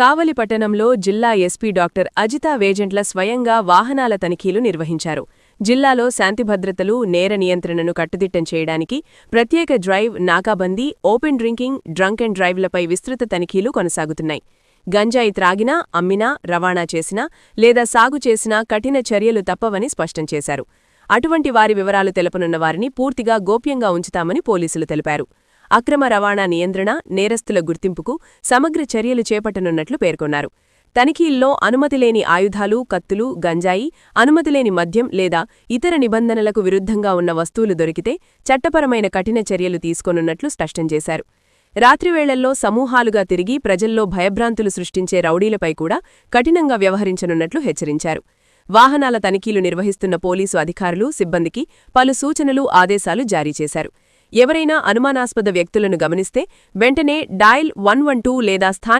కావలి పట్టణంలో జిల్లా SP doctor Ajitha వేజెంట్ల స్వయంగా వాహనాల తనిఖీలు నిర్వహించారు. జిల్లాలో శాంతిభద్రతలు నేర నియంత్రణను కట్టుదిట్టం చేయడానికి ప్రత్యేక drive నాకాబందీ open drinking drunk and డ్రైవ్లపై విస్తృత తనిఖీలు కొనసాగుతున్నాయి. గంజాయి త్రాగినా అమ్మినా రవాణా చేసినా లేదా సాగు చేసినా కఠిన చర్యలు తప్పవని స్పష్టం చేశారు. అటువంటి వారి వివరాలు తెలపనున్న వారిని పూర్తిగా గోప్యంగా ఉంచుతామని పోలీసులు తెలిపారు. అక్రమ రవాణా నియంత్రణ నేరస్తుల గుర్తింపుకు సమగ్ర చర్యలు చేపట్టనున్నట్లు పేర్కొన్నారు. తనిఖీల్లో అనుమతిలేని ఆయుధాలు కత్తులు గంజాయి అనుమతిలేని మద్యం లేదా ఇతర నిబంధనలకు విరుద్ధంగా ఉన్న వస్తువులు దొరికితే చట్టపరమైన కఠిన చర్యలు తీసుకోనున్నట్లు స్పష్టం చేశారు. రాత్రివేళల్లో సమూహాలుగా తిరిగి ప్రజల్లో భయభ్రాంతులు సృష్టించే రౌడీలపై కూడా కఠినంగా వ్యవహరించనున్నట్లు హెచ్చరించారు. వాహనాల తనిఖీలు నిర్వహిస్తున్న పోలీసు అధికారులు సిబ్బందికి పలు సూచనలు ఆదేశాలు జారీ చేశారు. ఎవరైనా అనుమానాస్పద వ్యక్తులను గమనిస్తే వెంటనే డయల్ వన్ వన్ టూ లేదా స్థానిక